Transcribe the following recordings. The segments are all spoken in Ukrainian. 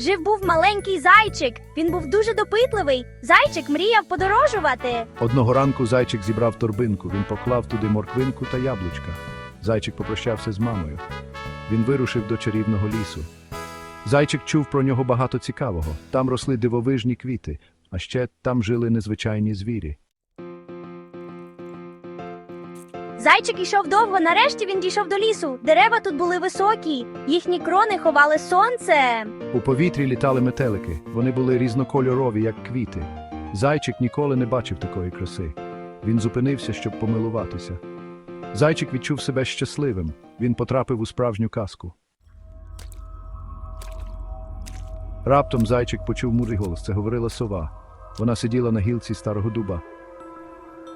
Жив був маленький зайчик. Він був дуже допитливий. Зайчик мріяв подорожувати. Одного ранку зайчик зібрав торбинку, він поклав туди морквинку та яблучка. Зайчик попрощався з мамою. Він вирушив до чарівного лісу. Зайчик чув про нього багато цікавого. Там росли дивовижні квіти, а ще там жили незвичайні звірі. Зайчик ішов довго. Нарешті він дійшов до лісу. Дерева тут були високі, їхні крони ховали сонце. У повітрі літали метелики. Вони були різнокольорові, як квіти. Зайчик ніколи не бачив такої краси. Він зупинився, щоб помилуватися. Зайчик відчув себе щасливим. Він потрапив у справжню казку. Раптом зайчик почув мудрий голос. Це говорила сова. Вона сиділа на гілці старого дуба.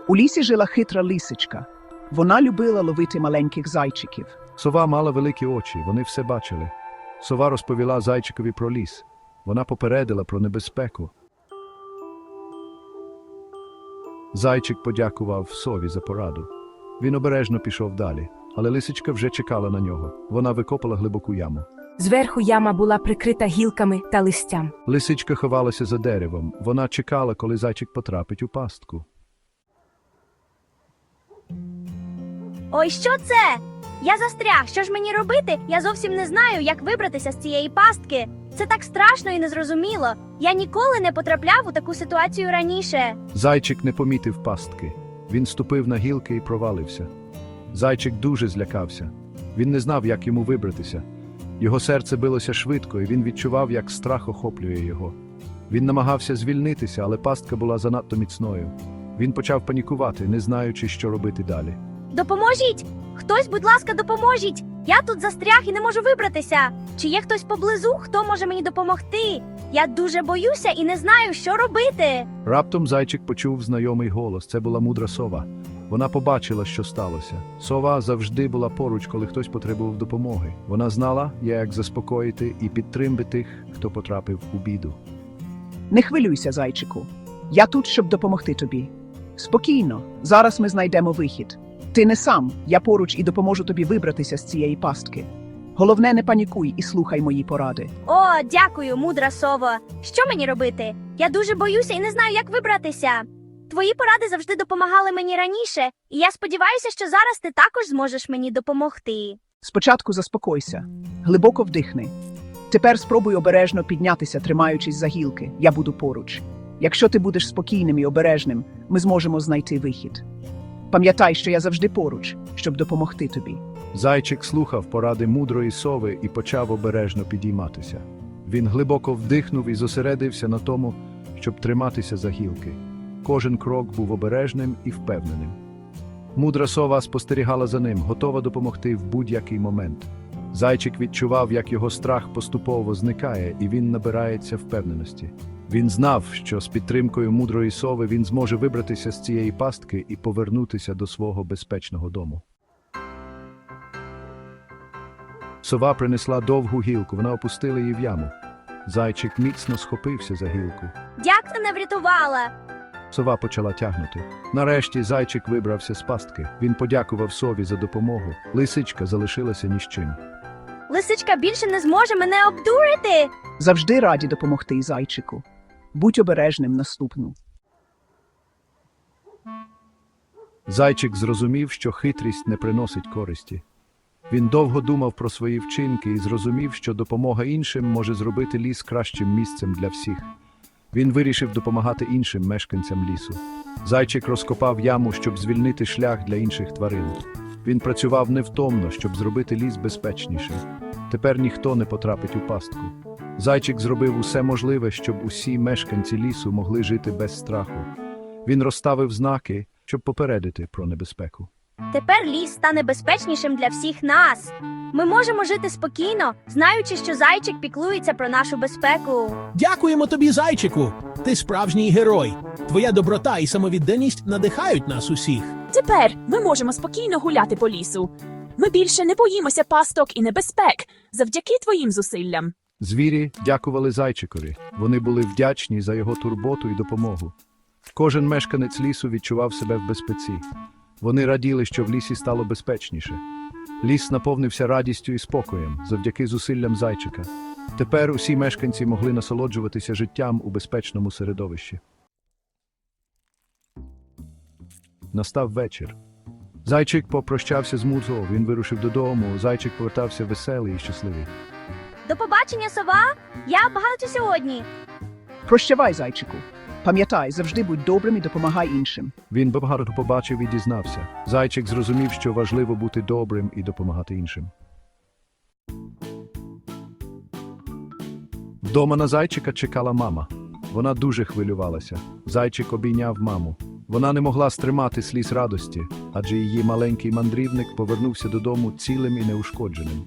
У лісі жила хитра лисичка. Вона любила ловити маленьких зайчиків. Сова мала великі очі, вони все бачили. Сова розповіла зайчикові про ліс. Вона попередила про небезпеку. Зайчик подякував сові за пораду. Він обережно пішов далі, але лисичка вже чекала на нього. Вона викопала глибоку яму. Зверху яма була прикрита гілками та листям. Лисичка ховалася за деревом. Вона чекала, коли зайчик потрапить у пастку. Ой, що це? Я застряг. Що ж мені робити? Я зовсім не знаю, як вибратися з цієї пастки. Це так страшно і незрозуміло. Я ніколи не потрапляв у таку ситуацію раніше. Зайчик не помітив пастки. Він ступив на гілки і провалився. Зайчик дуже злякався. Він не знав, як йому вибратися. Його серце билося швидко, і він відчував, як страх охоплює його. Він намагався звільнитися, але пастка була занадто міцною. Він почав панікувати, не знаючи, що робити далі. Допоможіть! Хтось, будь ласка, допоможіть! Я тут застряг і не можу вибратися. Чи є хтось поблизу, хто може мені допомогти? Я дуже боюся і не знаю, що робити. Раптом зайчик почув знайомий голос. Це була мудра сова. Вона побачила, що сталося. Сова завжди була поруч, коли хтось потребував допомоги. Вона знала, як заспокоїти і підтримати тих, хто потрапив у біду. Не хвилюйся, зайчику. Я тут, щоб допомогти тобі. Спокійно, зараз ми знайдемо вихід. Ти не сам, я поруч і допоможу тобі вибратися з цієї пастки. Головне, не панікуй і слухай мої поради. О, дякую, мудра сово. Що мені робити? Я дуже боюся і не знаю, як вибратися. Твої поради завжди допомагали мені раніше, і я сподіваюся, що зараз ти також зможеш мені допомогти. Спочатку заспокойся, глибоко вдихни. Тепер спробуй обережно піднятися, тримаючись за гілки. Я буду поруч. Якщо ти будеш спокійним і обережним, ми зможемо знайти вихід. Пам'ятай, що я завжди поруч, щоб допомогти тобі. Зайчик слухав поради мудрої сови і почав обережно підійматися. Він глибоко вдихнув і зосередився на тому, щоб триматися за гілки. Кожен крок був обережним і впевненим. Мудра сова спостерігала за ним, готова допомогти в будь-який момент. Зайчик відчував, як його страх поступово зникає, і він набирається впевненості. Він знав, що з підтримкою мудрої сови він зможе вибратися з цієї пастки і повернутися до свого безпечного дому. Сова принесла довгу гілку, вона опустила її в яму. Зайчик міцно схопився за гілку. Дяк мене врятувала. Сова почала тягнути. Нарешті зайчик вибрався з пастки. Він подякував сові за допомогу. Лисичка залишилася ні з чим. Лисичка більше не зможе мене обдурити. Завжди раді допомогти зайчику. Будь обережним наступну. Зайчик зрозумів, що хитрість не приносить користі. Він довго думав про свої вчинки і зрозумів, що допомога іншим може зробити ліс кращим місцем для всіх. Він вирішив допомагати іншим мешканцям лісу. Зайчик розкопав яму, щоб звільнити шлях для інших тварин. Він працював невтомно, щоб зробити ліс безпечнішим. Тепер ніхто не потрапить у пастку. Зайчик зробив усе можливе, щоб усі мешканці лісу могли жити без страху. Він розставив знаки, щоб попередити про небезпеку. Тепер ліс стане безпечнішим для всіх нас. Ми можемо жити спокійно, знаючи, що зайчик піклується про нашу безпеку. Дякуємо тобі, зайчику. Ти справжній герой. Твоя доброта і самовідданість надихають нас усіх. Тепер ми можемо спокійно гуляти по лісу. Ми більше не боїмося пасток і небезпек завдяки твоїм зусиллям. Звірі дякували зайчикові. Вони були вдячні за його турботу і допомогу. Кожен мешканець лісу відчував себе в безпеці. Вони раділи, що в лісі стало безпечніше. Ліс наповнився радістю і спокоєм завдяки зусиллям зайчика. Тепер усі мешканці могли насолоджуватися життям у безпечному середовищі. Настав вечір. Зайчик попрощався з Музо, він вирушив додому. Зайчик повертався веселий і щасливий. До побачення, сова! Я багато сьогодні. Прощавай, зайчику. Пам'ятай, завжди будь добрим і допомагай іншим. Він багато побачив і дізнався. Зайчик зрозумів, що важливо бути добрим і допомагати іншим. Вдома на зайчика чекала мама. Вона дуже хвилювалася. Зайчик обійняв маму. Вона не могла стримати сліз радості, адже її маленький мандрівник повернувся додому цілим і неушкодженим.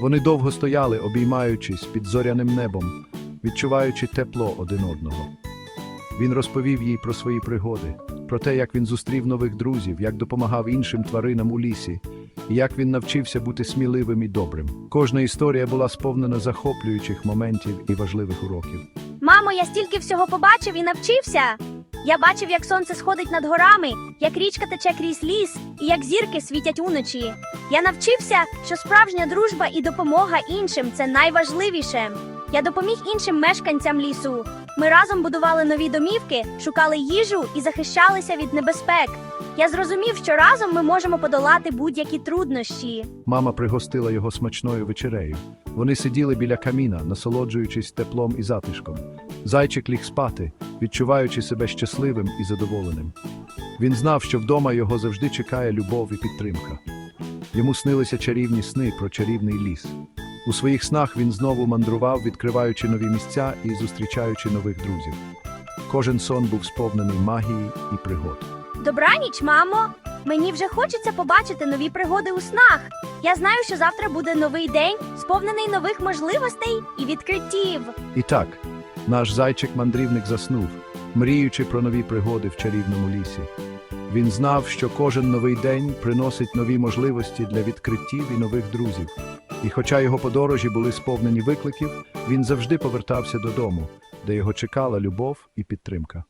Вони довго стояли, обіймаючись під зоряним небом, відчуваючи тепло один одного. Він розповів їй про свої пригоди, про те, як він зустрів нових друзів, як допомагав іншим тваринам у лісі, і як він навчився бути сміливим і добрим. Кожна історія була сповнена захоплюючих моментів і важливих уроків. Мамо, я стільки всього побачив і навчився. Я бачив, як сонце сходить над горами, як річка тече крізь ліс, і як зірки світять уночі. Я навчився, що справжня дружба і допомога іншим це найважливіше. Я допоміг іншим мешканцям лісу. Ми разом будували нові домівки, шукали їжу і захищалися від небезпек. Я зрозумів, що разом ми можемо подолати будь-які труднощі. Мама пригостила його смачною вечерею. Вони сиділи біля каміна, насолоджуючись теплом і затишком. Зайчик ліг спати, відчуваючи себе щасливим і задоволеним. Він знав, що вдома його завжди чекає любов і підтримка. Йому снилися чарівні сни про чарівний ліс. У своїх снах він знову мандрував, відкриваючи нові місця і зустрічаючи нових друзів. Кожен сон був сповнений магії і пригод. Добраніч, мамо. Мені вже хочеться побачити нові пригоди у снах. Я знаю, що завтра буде новий день, сповнений нових можливостей і відкриттів. І так, наш зайчик-мандрівник заснув, мріючи про нові пригоди в чарівному лісі. Він знав, що кожен новий день приносить нові можливості для відкриттів і нових друзів. І хоча його подорожі були сповнені викликів, він завжди повертався додому, де його чекала любов і підтримка.